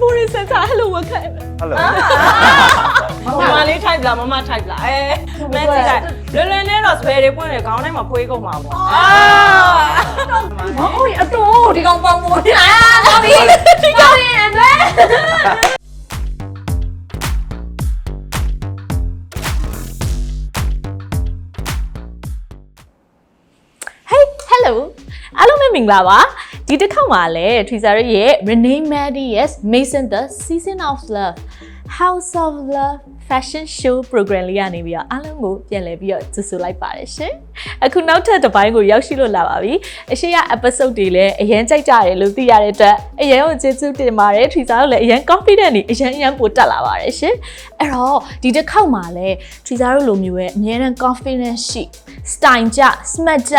မိုရီစင်တာဟယ်လိုဝက်ခိုင်ဟယ်လိုမမလေး type လားမမ type လားအဲမင်းကြည့်လိုက်လွယ်လွယ်နဲ့တော့စပယ်တွေပွင့်တယ်ခေါင်းထဲမှာဖွေးကုန်မှာပေါ့အာမဟုတ်ဘူးအတူဒီကောင်ပေါင်းမိုးအာပါပြီဒီကောင်ရင်အတွက်ဟေးဟယ်လိုအားလုံးပဲမင်္ဂလာပါ ဒီတစ်ခေါက်မှာလည်း Twitter ရဲ့ Renee Maddy yes Mason the Season of Love House of Love Fashion Show Program လေးကနေပြီးတော့အားလုံးကိုပြန်လည်ပြီးတော့ကြိုဆိုလိုက်ပါတယ်ရှင်အခုနောက်ထပ်တစ်ပိုင်းကိုရောက်ရှိလို့လာပါပြီအရှိရ episode တွေလည်းအရင်ကြိုက်ကြတယ်လို့သိရတဲ့အတွက်အရင်ကိုကျေးဇူးတင်ပါတယ် Twitter တို့လည်းအရင် confident နေအရင်အရင်ပိုတက်လာပါတယ်ရှင်အဲ့တော့ဒီတစ်ခေါက်မှာလည်း Twitter တို့လိုမျိုးရဲ့အများနဲ့ confidence ရှိ style ကြ smart ကြ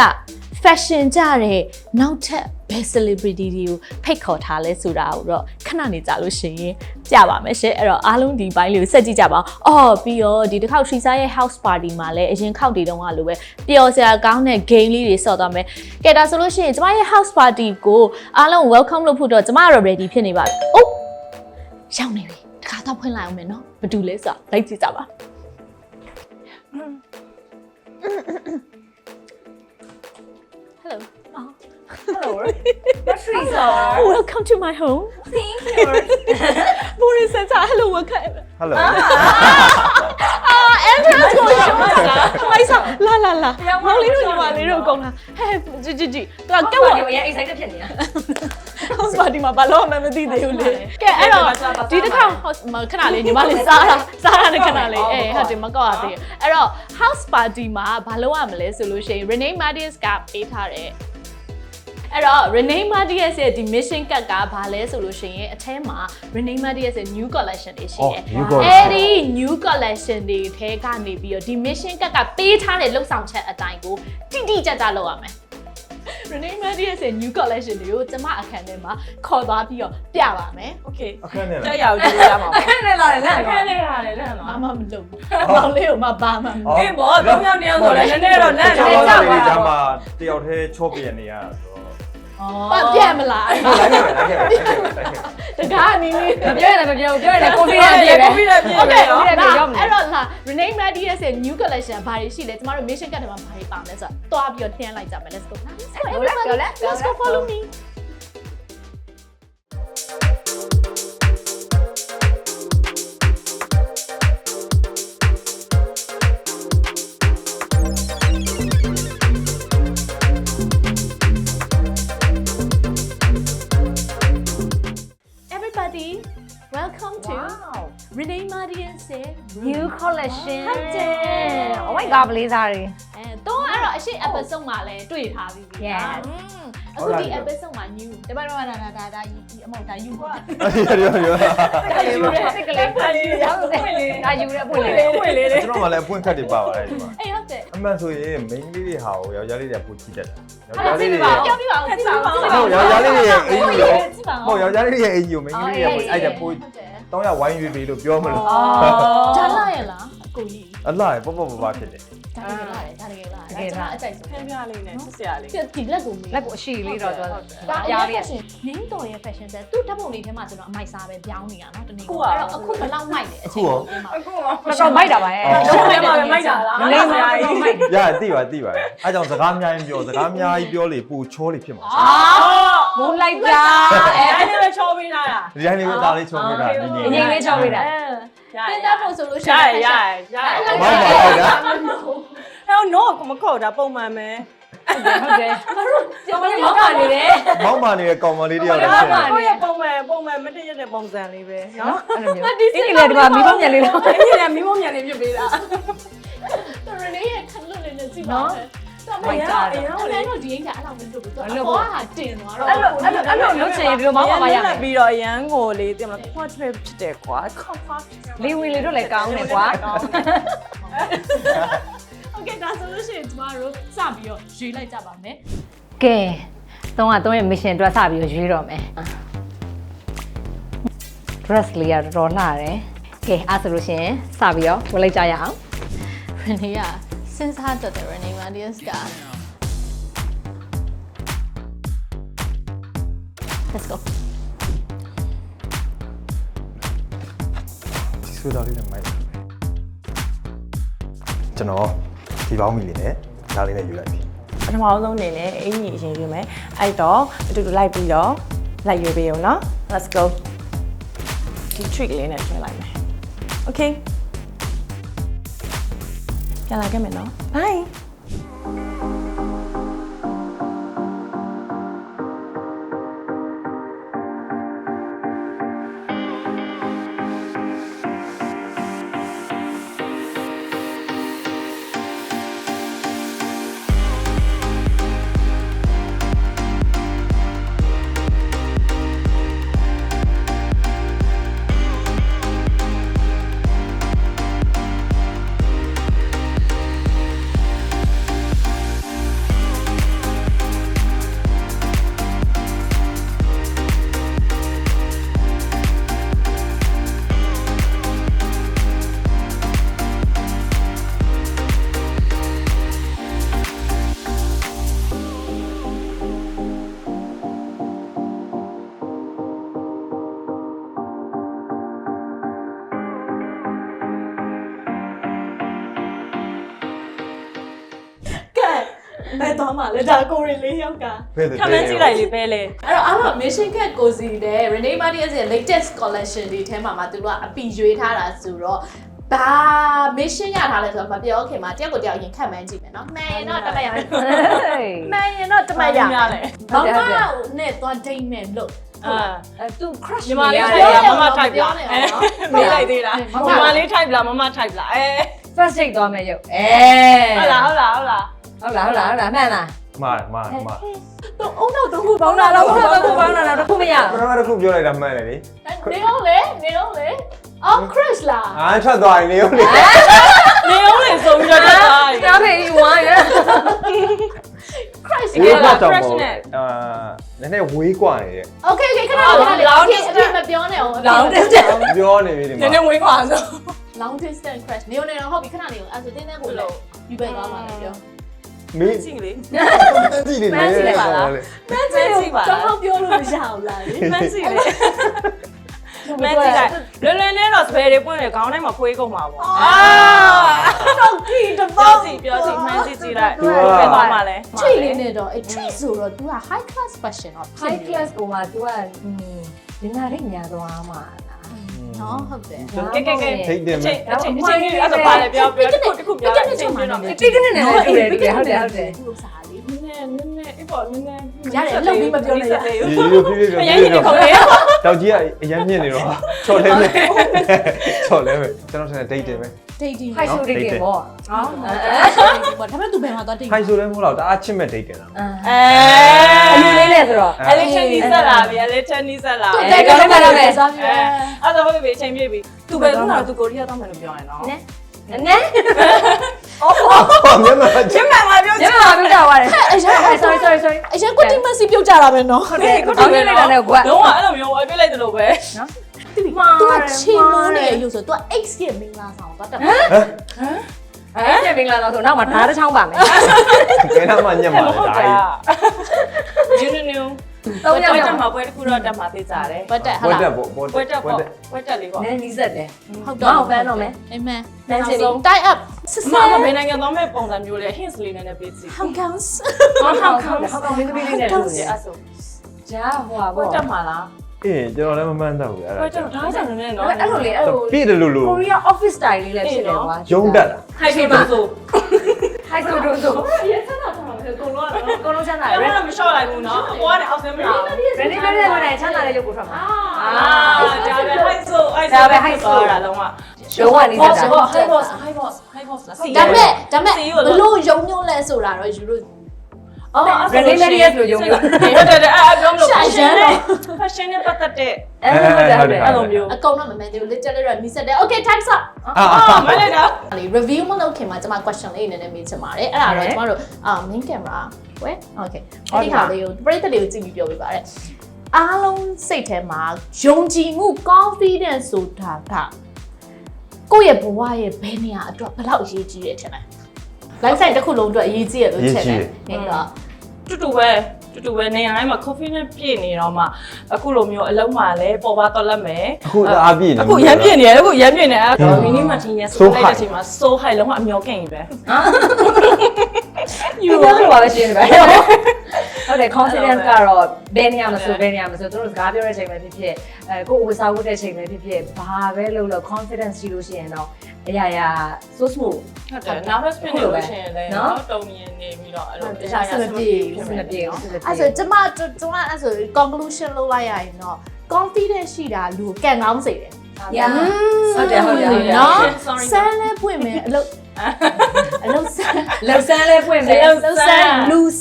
fashion ကြတဲ့နောက်ထပ် ဘယ် celebrity တွေကိုဖိတ်ခေါ်ထားလဲဆိုတာကိုတော့ခဏနေကြလို့ရှိရင်ကြပါမယ်ရှင်အဲ့တော့အားလုံးဒီဘိုင်းလေးကိုဆက်ကြည့်ကြပါဦးအော်ပြီးတော့ဒီတစ်ခေါက် Trisa ရဲ့ house party မှာလည်းအရင်ခေါက်တွေတုန်းကလိုပဲပျော်စရာကောင်းတဲ့ game လေးတွေဆော့သွားမယ်ကဲဒါဆိုလို့ရှိရင်ကျမရဲ့ house party ကိုအားလုံး welcome လုပ်ဖို့တော့ကျမကတော့ ready ဖြစ်နေပါပြီအိုးရောက်နေပြီတခါတော့ဖွင့်လိုက်အောင်မယ်နော်ဘာတူလဲဆိုတာလိုက်ကြည့်ကြပါ Hello. Hello Teresa Welcome to my home. Thank you Morning Santa. Hello, welcome. ဟယ်လို Entrance ကိုရှောင်းတာ။လိုက်စားလာလာလာ။မောင်လေးတို့ညီမလေးတို့အကုန်လာ။ဟဲ့ကြည့်ကြည့်ကြည့်။သူကကက်ဝါဒီအရင် excited ဖြစ်နေတာ house party မှာဘာလို့မှမသိသေးဘူးလေ။ကဲအဲ့တော့ဒီတစ်ခါ house မခဏလေးညီမလေးစားတာစားတာနဲ့ခဏလေးအေးဟုတ်တယ်မကောက်ရသေးဘူး။အဲ့တော့ house party မှာဘာလို့ရမလဲဆိုလို့ရှိရင် Renee Matias ကပေးထားတဲ့ အဲ့တော့ Rene Matias ရဲ့ဒီ mission card ကဘာလဲဆိုလို့ရှိရင်အထဲမှာ Rene Matias ရဲ့ new collection တွေရှိတယ်အဲ့ဒီ new collection တွေထဲကနေပြီးတော့ဒီ mission card ကပေးထားတဲ့လှုပ်ဆောင်ချက်အတိုင်းကိုတိတိကျကျလုပ်ရမယ် Rene Matias ရဲ့ new collection တွေကိုကျမအခန်းထဲမှာခေါ်သွားပြီးတော့ပြပါမယ် okay အခန်းထဲလားကြောက်ရအောင်ကြိုးရမှာပေါ့ခက်နေလာတယ်လက်ခက်နေလာတယ်လက်မှာမမမလုပ်ဘူးမောင်လေးကိုမပါမှမလုပ်ဘူးအေးဘောသုံးယောက်တယောက်ဆိုလည်းနည်းနည်းတော့လက်နေကြပါဘူးဒါမှတယောက်တည်းချော့ပြနေရတာ ပတ်ပြတ်မလားလိုက်ခဲ့မယ်လိုက်ခဲ့မယ်လိုက်ခဲ့မယ်လိုက်ခဲ့မယ် တကားအနီးလေးပြောရတယ်မပြောဘူးပြောရတယ်ကိုဗစ်နဲ့ပြည်ပဲကိုဗစ်နဲ့ပြည်ပဲဟုတ်ကဲ့ရောက်မယ်အဲ့တော့လာ rename ready ရဲ့ new collection ဘာတွေရှိလဲကျမတို့ mission card ထဲမှာဘာတွေပါမလဲဆိုတော့တွားပြီးတော့နှင်းလိုက်ကြမယ် let's go let's go let's go follow me new collection ဟုတ်တယ် Oh my god ပလေးစားတွေအဲတော့အဲ့တော့အရှိ episode မှာလည်းတွေ့ထားပြီးပြီ Yes อืมအခုဒီ episode မှာ new တပတ်တော့ဒါဒါဒါဒါဒီအမောက်ဒါ you ပေါ့ရောရောစိတ်ကလေးဖန်ပြီးရောက်တယ်ဒါယူရပွင့်လေဖွင့်လေးလေးကျွန်တော်မှလည်းအပွင့်ခတ်တွေပါပါတယ်ဒီမှာအေးဟုတ်တယ်အမှန်ဆိုရင် main လေးတွေဟာကိုယောက်ျားလေးတွေကပိုကြည့်တတ်တယ်ယောက်ျားအဲ့လေးတွေဒါပြောပြပါဦးကြည့်ပါဦးဟုတ်ယောက်ျားလေးတွေရဲ့အင်ကြီးကိုကြည့်ပါဦးဟုတ်ယောက်ျားလေးတွေရဲ့အင်ကြီးကို main လေးတွေကပိုအဲ့ဒါပိုဟု တောင်းရဝိုင်းရွေးပေးလို့ပြောမလို့ဂျာလာရဲ့လားအကိုကြီးအလားပေါ့ပေါ့ပါပါဖြစ်တယ်ဒါတကယ်လားဒါတကယ်လားတကယ်လားအကြိုက်ဆုံးဖျံပြလေးနဲ့ဆစ်ဆရာလေးဒီလက်ကိုမေးလက်ကိုအရှိလေးတော့တော့အရာလေးနင်းတော်ရဲ့ fashion ဆက်သူ့ဓာတ်ပုံလေးထဲမှာကျွန်တော်အမိုက်စားပဲပြောင်းနေတာနော်တနေ့ကိုအဲ့တော့အခုဘလောက်မိုက်လဲအချိန်အခုကတော့မိုက်တာပါရဲ့လုံးဝမိုက်တာလားလုံးဝမိုက်ရတိပါတိပါအဲအကြောင်းစကားအများကြီးပြောစကားအများကြီးပြောလေပူချောလေဖြစ်မှာအာ မူလိုက်တာအဲအဲ့ဒီပဲချောပေးတာလားဒီတိုင်းလေးပဲသားလေးချုံနေတာနင်းအငိမ့်လေးချောက်ပေးတာတင်တဲ့ပုံဆိုလို့ရှိရရင်ရရရမောင်းပါလိုက်တာဟဲ့ no ကမခေါ်တာပုံမှန်ပဲဟုတ်တယ်ကျွန်တော်လည်းမောက်ပါနေတယ်မောင်းပါနေတဲ့ကောင်မလေးတယောက်လည်းအဲ့ဖြစ်ဒါနေကိုရဲ့ပုံမှန်ပုံမှန်မတည့်ရတဲ့ပုံစံလေးပဲနော်အဲ့လိုမျိုးဒီကိလေဒီမှာမိဘမြန်လေးတော့အဲ့ဒီကမိမမြန်လေးပြပေးတာတော်ရနေရဲ့ခက်လွတ်နေနေကြည့်ပါဦးတော့ မရအရင်ကလည်းတော့ဒီအိမ်ကအဲ့လောက်မလုပ်ဘူးတော့အပေါ်ကတင်သွားတော့ အဲ့လိုအဲ့လိုအဲ့လိုလုပ်ချင်ရင်ဒီလိုမောက်ပါပါရမယ် ပြီးတော့ရန်ကိုလေးတင်မလား quadrip ဖြစ်တယ်ကွာ လေးဝင်လေးတို့လည်းကောင်းတယ်ကွာ โอเคဒါဆိုလို့ရှိရင်ကျမတို့စပြီးတော့ရွေးလိုက်ကြပါမယ် ကဲသုံးကသုံးရဲ့ mission အတွက်စပြီးရွေးတော့မယ် dress လေးကတော်တော်လှတယ်ကဲအဲ့ဆိုလို့ရှိရင်စပြီးတော့ဝယ်လိုက်ကြရအောင် ရနေက စဉ်းစားတတ်တဲ့ running ideas က Let's go ဒီဆိုတာလေးနဲ့မိုက်ကျွန်တော်ဒီပေါင်းမီလေးနဲ့ဒါလေးနဲ့ယူလိုက်ပြီပထမဆုံးအနေနဲ့အင်ကြီးအရင်ယူမယ်အဲ့တော့အတူတူလိုက်ပြီးတော့လိုက်ယူပေးအောင်နော် Let's go ဒီ trick လေးနဲ့ကျွန်လိုက်မယ် Okay ပြန်လာခဲ့မယ်နော် bye ဘယ်သွားမှလဲဒါကိုရီလေးယောက်ကဘယ်လိုခမန်းကြည့်လိုက်လေပဲလေအဲ့တော့အားလုံး mission cat ကိုစီတဲ့ Renee Martinez ရဲ့ latest collection တွေထဲမှာမှသူတို့ကအပီရွေးထားတာဆိုတော့ဘာ mission ရထားလဲဆိုတော့မပြောခင်မှာတယောက်ကိုတယောက်ရင်ခတ်မှန်းကြည့်မယ်နော်မှန်ရင်တော့တစ်ပတ်ရမယ်မှန်ရင်တော့တစ်ပတ်ရမယ်ဘာမှနဲ့သွား date နဲ့လို့အာအဲသူ crush ညီမလေးနေထိုရက်တလားယ်မမထိုက်လားအဲမေးလိုက်သေးလားညီမလေးထိုက်လားမမထိုက်လားအဲ first date သွားမယ်ရုပ်အဲဟုတ်လားဟုတ်လားဟုတ်လား ဟုတ်လားဟုတ်လားဟုတ်လားမှန်လား မှားမှားမှား တော့အုံတော့တော့ခု ဘောင်းလာတော့ဘောင်းလာတော့ဘောင်းလာတော့ခုမရ ပထမတစ်ခုပြောလိုက်တာမှန်တယ်လေ နေတော့လေနေတော့လေအော် crush လား အားထွက်သွားရင်လေဟုတ်လေ နေအောင်လေဆိုပြီးတော့တက်သွားပြီ တားဖေးဝိုင်းရ crush ဝေး လား ကွာတော့ crush ပေါ့ နဲ့ အာနည်းနည်းဝေးกว่าနေတဲ့ Okay okay ခဏခဏလေးလောင်းတစ်အပြည့်မပြောနဲ့အောင် လောင်းတက်တယ် ပြောနေပြီဒီ နည်း မှာ နည်းဝေးခွာဆို long distance crush နေနေတော့ဟုတ်ပြီခဏလေးအဲ့ဒါတင်းတင်းကိုလို့ယူပဲသွားမှာလေပြော မင်းကြည့်လေကြည့်နေတယ်မန်းကြည့်လိုက်ပါလားမန်းကြီးကိုကောင်းကောင်းပြောလို့မရဘူးလားမန်းစီလေမန်းစီလိုက်လွယ်လွယ်နဲ့တော့စပယ်တွေပွင့်တယ်ခေါင်းထဲမှာဖွေးကုန်မှာပေါ့အာတော့ကြည့်တပြောစီပြောစီမန်းစီကြည့်လိုက်ဘယ်သွားမှာလဲချီလေးနဲ့တော့အထီဆိုတော့ तू က high class fashion တော့ high class ကိုမှ तू ကဒီနာရိညာသွားမှာ နော်ဟုတ်တယ်ကဲကဲကဲထိတ်တယ်မချင်းအချင်းအချင်းကြီးအဲ့ဒါပါလေပြောပြောတစ်ခုတစ်ခုပြောလိုက်အချင်းပြတော့မယ်တိကနဲ့လည်းတူတယ်တူတယ်ဟုတ်တယ်ဟုတ်တယ်ဒီဥစားလေးနည်းနည်းနည်းနည်းအေးပေါ့နည်းနည်းရတယ်လှုပ်ပြီးမပြောနဲ့ရဒီလိုဖြည်းဖြည်းပြောအရင်ကြီးခေါ် လေတောက်ကြီးကအရင်မြင့်နေတော့ချော်လဲမယ်ချော်လဲမယ်ကျွန်တော်ထင်တယ်ဒိတ်တယ်ပဲ dating high show တိကပေါ့ဟောဒါပေမဲ့ तू ဘယ်မှာသွား dating ခိုင်ဆိုလဲမဟုတ်တော့တအားချစ်မဲ့ဒိတ်တယ်လားအဲအလူလေးနဲ့ဆိုတော့အလေးချန်နီးဆက်လာပြီအလေးချန်နီးဆက်လာသူတက်ကြတယ်ပဲစားပြီးအဲအဲ့ဒါဟုတ်ပြီအချိန်ပြည့်ပြီသူပဲသူ့ကတော့သူကိုရီးယားတောင်းမယ်လို့ပြောရင်နော်နဲနဲ ဟောမြန်မာချချစ်င်မှန်ပါပြောညမပြောကြပါတယ် sorry sorry sorry အရင်ကိုတိမစီပြုတ်ကြတာပဲနော်ဟုတ်တယ်ကိုတောင်းလိုက်တာနဲ့ကွာလုံးဝအဲ့လိုမျိုးအပြစ်လိုက်တယ်လို့ပဲသူကချီမိုးနေရုပ်ဆို तू X ရဲ့မင်္ဂလာဆောင်သွားတက်မှာအဲ့ဒီမင်္ဂလာတော့ဆိုနောက်မှာဓာတ်တစ်ချောင်းပါမယ်ဘယ်တော့မှညက်မှာမလဲဟုတ်ဒါတာကြီးနင်းနင်းသုံးပွဲယောက် တက်ရောက်မှာပွဲတစ်ခုတော့တက်မှာသိကြတယ်ဘတ်တက်ဟာဘောလားတက်ဘောဘောပွဲတက်တက်ဘောပေါ့တက်ပွဲတက်လေးပေါ့နဲနီးစက်တယ်ဟုတ်မောက်ဖန်တော့မယ်အမှန်နန်းချင် tie up ဆအဆမအမဘယ်နိုင်ငံသွားမဲ့ပုံစံမျိုးလဲ hints လေးနဲ့ပေးစီ Hong Kongs ဟောဟောဟောခေါက်င်းဟောက်ကောင်မင်းသမီးလေးနဲ့တူတယ်အဲ့ဆိုဂျာဟိုပါပွဲပေါ့တက်မှာလားအေးကျွန်တော်လည်းမမှန်းတော့ဘူးအဲ့ပွဲဒါတက်ဒါကြောင့်လည်းနော်အဲ့လိုလေအဲ့လို ပြည့်တယ်လို့လို့ Korea office style လေးလည်းဖြစ်တယ်ကွာ ယုံတက်တာ ဟိုက်ဆိုဆို high school တို့ဆိုရဲချမ်းသာဆော င်တယ်ကိုလုံးကတော့အကုန်လုံးချမ်းသာအဲ့တယ်ဒါမလျှော့လိုက်ဘူးနော်အပေါ်ကနေအောက်ဆင်းမလာဘူး ready ready နဲ့ဝင်ချမ်းသာတဲ့ရုပ်ကိုထွက်မှာ အာဒါပဲ high so high so တာလုံးဝရုံးဝနေစတာ high boss high boss high boss လားဒါမဲ့ဒါမဲ့ဘလို့ယုံညွန့်လဲဆိုတာတော့ယူလို့ အော် ready ready ရဲ့ဆိုရုံးမျိုးဟုတ်တယ်အဲ့အဲ့ပြောမလို့ရှာရမ်းတော့ fashion နဲ့ပတ်သက်တဲ့အဲ့လိုဟုတ်တယ်ဟုတ်တယ်အဲ့လိုမျိုးအကုန်တော့မမှန်သေးဘူး literally တော့နီးစက်တယ် okay time's up အာအော်မလိုက်တာလေ review မလုပ်ခင်မှာကျွန်မ question လေးနည်းနည်းမေးချင်ပါတယ်အဲ့ဒါတော့ကျွန်တော်တို့အာ main camera ဝဲ okay အဲ့ဒီခါလေးကိုပရိသတ်လေးကိုကြည့်ပြီးပြောပြပါရစေအားလုံးစိတ်ထဲမှာယုံကြည်မှု confidence ဆိုတာကကိုယ့်ရဲ့ဘဝရဲ့ဘယ်နေရာအတွက်ဘယ်လောက်အရေးကြီးတယ်ထင်လဲ life site တစ်ခုလုံးအတွက်အရေးကြီးရလို့ထင်တယ်နေတော့တူတူပဲတူတူပဲနေရာတိုင်းမှာ coffee နဲ့ပြည့်နေတော့မှအခုလိုမျိုးအလုံးမှာလည်းပေါ်ပါတော့လက်မယ်အခုအားပြည့်နေအခုရမ်းပြည့်နေတယ်အခုရမ်းပြည့်နေတယ်မီနီမတင်ရဆိုလိုက်တဲ့အချိန်မှာ so high လုံးဝအမျောကင်ကြီးပဲယူရတော့ပါပဲရှင်းနေပါ ဟုတ်တယ် confidence ကတော့ဘယ်နေရာမဆိုဘယ်နေရာမဆိုသူတို့စကားပြောတဲ့အချိန်ပဲဖြစ်ဖြစ်အဲကိုယ်ဝစားဝတ်တဲ့အချိန်ပဲဖြစ်ဖြစ်ဘာပဲလုပ်လို့ confidence ရှိလို့ရှိရင်တော့အရာရာ so smooth ဟုတ်တယ် nervous ဖြစ်နေလို့ရှိရင်လည်းနော်တုံမြင်နေပြီးတော့အဲ့လိုတခြားရဆင်ပြေစနစ်ပြေအောင်စနစ်ပြေအဲ့ဆိုကျမကျွန်မအဲ့ဆို conclusion လုပ်လိုက်ရရင်တော့ confidence ရှိတာလူကိုကန်ကောင်းစေတယ်ရဟုတ်တယ်ဟုတ်တယ်ဟုတ်တယ်နော် sorry ဆန်းလဲပွင့်မယ်အလုပ်အလုပ်ဆန်းလှုပ်ဆန်းလေးပွင့်မယ်အလုပ်ဆန်းလူဆန်းဆ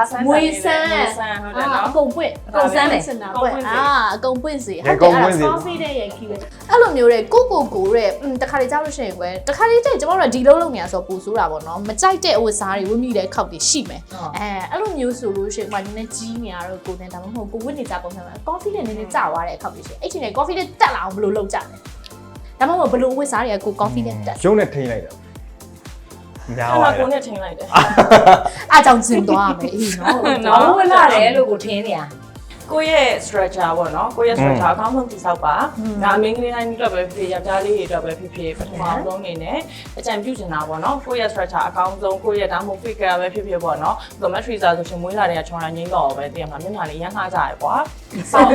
န်းဘာဆန်းမွေးဆန်းမွေးဆန်းဟုတ်တယ်အာနော်အကုန်ပွင့်အကုန်ဆန်းတယ်စင်တာပွင့်အာအကုန်ပွင့်စေအကုန်ပွင့်စေ coffee တဲ့ရဲ့ခီးပဲအဲ့လိုမျိုးတဲ့ကိုကိုကိုတဲ့อืมတခါလေကြောက်လို့ရှိရင်ကွယ်တခါလေကျကျမတို့ကဒီလုံးလုံးနေရဆိုပူဆိုးတာပေါ့နော်မကြိုက်တဲ့အဝတ်စားတွေဝတ်မိတဲ့ခောက်တွေရှိမယ်ဟုတ်အဲအဲ့လိုမျိုးဆိုလို့ရှိရင်ကွာနည်းနည်းကြီးနေရတော့ကိုနဲ့ဒါမှမဟုတ်ကိုဝတ်နေကြပုံစံမှာ coffee နဲ့နည်းနည်းကြာသွားတဲ့အခောက်တွေရှိအဲ့ချိန်နဲ့ coffee နဲ့တက်လာအောင်ဘယ်လိုလုပ်ကြလဲဒါမှမဟုတ်ဘယ်လိုအဝတ်စားတွေကကို coffee နဲ့တက်ရုံးနဲ့ထိန်းလိုက်တာ ညာအဲ့ပါမှာလေကိုနဲ့ထင်လိုက်တယ်အားကြောင့်ကျင်သွားရမယ်အေးနော်နော်ဝလာတယ်လို့ကိုထင်းနေရ ကိုယ့်ရဲ့ structure ပေါ့နော်ကိုယ့်ရဲ့ structure အကောင်းဆုံးတည်ဆောက်ပါဒါအမင်းကလေးတိုင်းအတွက်ပဲဖြစ်ဖြစ်ယောက်ျားလေးတွေအတွက်ပဲဖြစ်ဖြစ်ပထမဆုံးအနေနဲ့အကြံပြုချင်တာပေါ့နော်ကိုယ့်ရဲ့ structure အကောင်းဆုံးကိုယ့်ရဲ့ဒါမှမဟုတ် figure ပဲဖြစ်ဖြစ်ပေါ့နော် geometry ဆိုဆိုရှင်မွေးလာတဲ့ချောင်းရငိမ့်တော့ပဲတည်ရမှာမျက်နှာလေးရမ်းခါကြရကွာ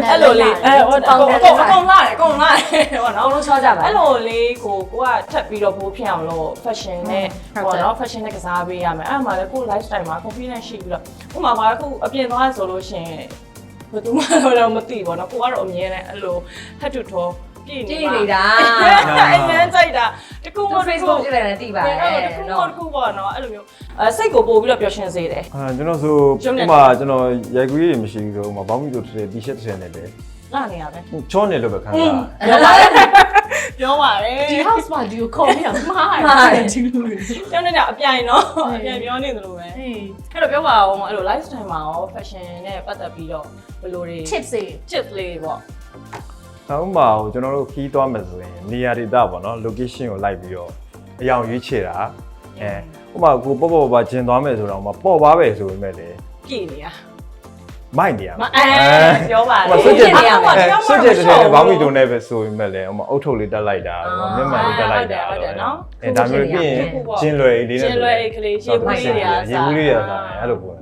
အဲ့လိုလေးအဲဟိုအကုန်အကုန်လာတယ်အကုန်လာတယ်ပေါ့အနော်ကုန်လုံးချောကြပါအဲ့လိုလေးကိုကိုကထပ်ပြီးတော့ပိုးဖြစ်အောင်လို့ fashion နဲ့ပေါ့နော် fashion နဲ့ကစားပေးရမယ်အဲ့မှာလည်းကို lifestyle မှာ confidence ရှိပြီးတော့ဥပမာပါအခုအပြင်သွားဆိုလို့ရှိရင် ဘယ်သူမှတော့မသိဘောနော်ကိုကတော့အမြင်နဲ့အဲ့လိုဟတ်တူထောပြည့်နေပြည့်နေတာအငန်းကြိုက်တာတကူမ Facebook ကြည့်လိုက်တယ်တိပါတယ်နော်တကူမတကူပေါ့နော်အဲ့လိုမျိုးအဲစိတ်ကိုပို့ပြီးတော့ပျော်ရွှင်စေတယ်အာကျွန်တော်ဆိုဥမာကျွန်တော်ရိုက်ကူးရည်မရှိဘူးဆိုဥမာဘောင်းမီတို့တစ် T-shirt တစ်ထည်နဲ့လေငါနေရပဲချောနေလို့ပဲခံစားရတယ် ပြောပါလေဒီ house မှာဒီကိုခေါ်ပြီးတော့မှားရမှားတတယ်ယ်ဒီလိုတွေကျောင်းနဲ့အပြိုင်နော်အပြိုင်ပြောနေသလိုပဲအေးအဲ့တော့ပြောပါအောင်အဲ့လို lifestyle မှာရော fashion နဲ့ပတ်သက်ပြီးတော့ဘယ်လိုတွေ tips တွေ tips လေးပေါ့နောက်ဥပမာဟိုကျွန်တော်တို့ခီးသွားမယ်ဆိုရင်နေရာဒေသပေါ့နော် location ကိုလိုက်ပြီးတော့အယောင်ရွေးချယ်တာအဲဥပမာကိုပေါ့ပေါ့ပါဂျင်သွားမယ်ဆိုတော့ဥပမာပေါ့ပါပဲဆိုပေမဲ့လေကြည့်နေရ မိုက်နေရမအဲပြောပါလေဟိုဆွတ်ကျက်နေရမယ်အဲဆွတ်ကျက်တဲ့ဘောင်းမီတို့နဲ့ပဲဆိုပေမဲ့လေဥပမာအုတ်ထုတ်လေးတက်လိုက်တာဥပမာမျက်မှန်လေးတက်လိုက်တာအဲဒါမျိုးပြီးရင်ဂျင်လွယ်လေးနဲ့ကျင်းလွယ်အိတ်ကလေးရေဘူးလေးတွေအားရေဘူးလေးတွေအားအဲ့လိုပေါ့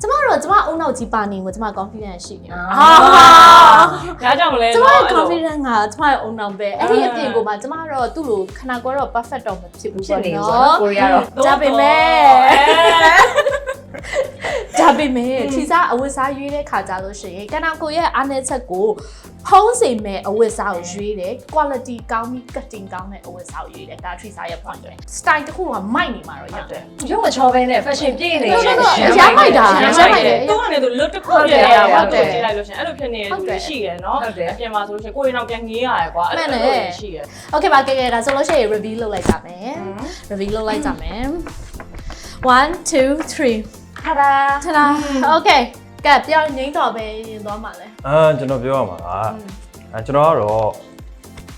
ကျမတို့ကျမအုံနောက်ကြီးပါနေကိုကျမ confidence ရှိနေတယ်အာဒါကြောင့်လဲကျမနော်ရဲ့ confidence ကကျမရဲ့အုံနောက်ပဲအဲ့ဒီအပြင်ကိုမှကျမတော့သူ့လိုခနာကွယ်တော့ perfect တော့မဖြစ်ဘူးဖြစ်ပေါ့နေဆိုနော်တော့ကိုရီးယားတော့ဒါပေမဲ့ ဒါပေမဲ့ခြေစားအဝတ်စားရွေးတဲ့ခါကြလို့ရှိရင်ကနာကိုရဲ့အားနည်းချက်ကိုဖုံးစေမဲ့အဝတ်စားကိုရွေးတယ် quality ကောင်းပြီး cutting ကောင်းတဲ့အဝတ်စားကိုရွေးတယ်ဒါထရီစားရဲ့ point ပဲ style တစ်ခုကမိုက်နေမှာတော့ရတယ်ရုပ်မချောပဲနဲ့ fashion ပြည့်နေတယ်ရမိုက်တာရမိုက်တယ်တော့လည်းသူ look တစ်ခုပြည့်ရတာဟုတ်တယ်ကြည့်လိုက်လို့ရှိရင်အဲ့လိုဖြစ်နေတယ်ရှိရယ်နော်အပြင်မှာဆိုလို့ရှိရင်ကိုယ်ရင်တော့ပြန်ငေးရတယ်ကွာအဲ့လိုရှိရယ် okay ပါကဲကဲဒါဆိုလို့ရှိရင် review လုပ်လိုက်ကြမယ် review လုပ်လိုက်ကြမယ်1 2 3 ဟာဒါထလား okay ကဲပြောင်းငိမ့်တော့ပဲရင်သွားမှာလဲအာကျွန်တော်ပြောရမှာကအဲကျွန်တော်ကတော့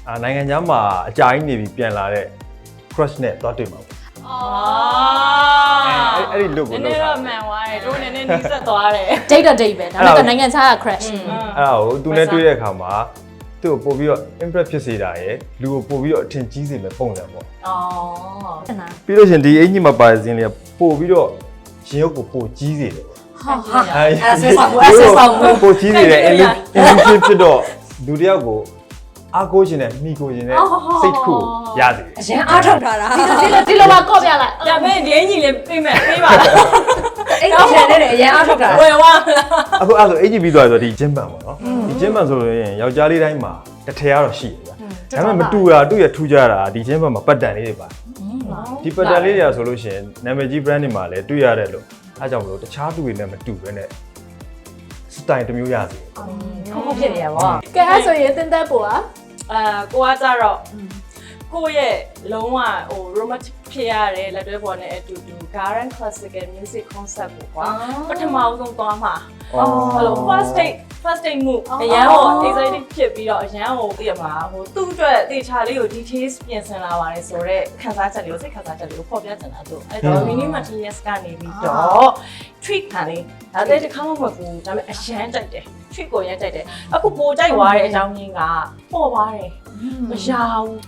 အာနိုင်ငံခြားမှာအကြိုင်းနေပြီးပြန်လာတဲ့ crush နဲ့တွားတွေ့မှာပေါ့အာအဲ့အဲ့ဒီ look ကိုနည်းလုပ်နည်းတာတော့မှန်သွားတယ်တို့နည်းနည်းနီးစက်သွားတယ် date တော့ date ပဲဒါပေမဲ့နိုင်ငံခြားက crash အဲ့ဒါကိုသူနဲ့တွေ့တဲ့အခါမှာသူ့ကိုပို့ပြီးတော့ impress ဖြစ်စေတာရယ်လူကိုပို့ပြီးတော့အထင်ကြီးစေမဲ့ပုံစံပေါ့အော်ဟုတ်လားပြီးလို့ရှရင်ဒီအင်ကြီးမှာပါတဲ့ဇင်းလေးကပို့ပြီးတော့ ရင်ရုပ်ကိုပို့ကြီးစေတယ်ပေါ့ဟာဟာအဲအဲ့ဆွဲဆောင်ဘူးအဲ့ဆွဲဆောင်ဘူး ပို့ကြီးစေတဲ့ illusion ဖြစ်တော့လူတစ်ယောက်ကိုအားကိုးခြင်းနဲ့မိကိုခြင်းနဲ့စိတ်တစ်ခုရစေတယ် အရင်အားထုတ်ထားတာဒီလိုဒီလိုပါကော့ပြလိုက်ဒါပေမဲ့ဒီအင်ကြီးလေးပြေးမယ်ပြေးပါလားအဲ့ဒီချန်နဲ့အရင်အားထုတ်ထားတာဝယ်ဝါလားအခုအဲ့ဆိုအင်ကြီးပြီးသွားဆိုတော့ဒီဂျင်းပန်ပေါ့နော်ဒီဂျင်းပန်ဆိုရင်ယောက်ျားလေးတိုင်းမှာတစ်ထည်ကတော့ရှိတယ်ဗျာ ဒါပေမဲ့မတူတာသူ့ရဲ့ထူးခြားတာဒီဂျင်းပန်မှာပတ်တန်လေးတွေပါဒီပတ်တန်လေးတွေကဆိုလို့ရှိရင်နာမည်ကြီး brand တွေမှာလည်းတွေ့ရတယ်လို့အဲကြောင့်မလို့တခြားသူတွေနဲ့မတူဘဲနဲ့စတိုင်တစ်မျိုးရစေတယ်ခုခုဖြစ်နေရပါကဲအဲ့ဆိုရင်တင်းတဲ့ပူอ่ะအာကိုကကြတော့ကိုယ့်ရဲ့လုံးဝဟို romantic ဖြစ်ရတဲ့လက်တွဲပေါ်နဲ့အတူတူ Garden classical music concept ကိုကွာပထမဆုံးသွားမှာအော်ဟယ်လို first date first date မှုအရန်ကို excited ဖြစ်ပြီးတော့အရန်ကိုသိရမှာဟိုသူ့အတွက်တေချာလေးကို details ပြင်ဆင်လာပါတယ်ဆိုတော့ခန်းစားချက်လေးကိုစိတ်ခန်းစားချက်လေးကိုဖော်ပြချင်တာတို့အဲ့တော့ mini materials ကနေပြီးတော့ treat ခံလေးဒါတဲ့တစ်ခါမှမဟုတ်ဘူးဒါပေမဲ့အရန်တိုက်တယ် treat ကိုရမ်းတိုက်တယ်အခုပိုကြိုက်သွားတဲ့အကြောင်းရင်းကပေါ်ပါတယ်မရ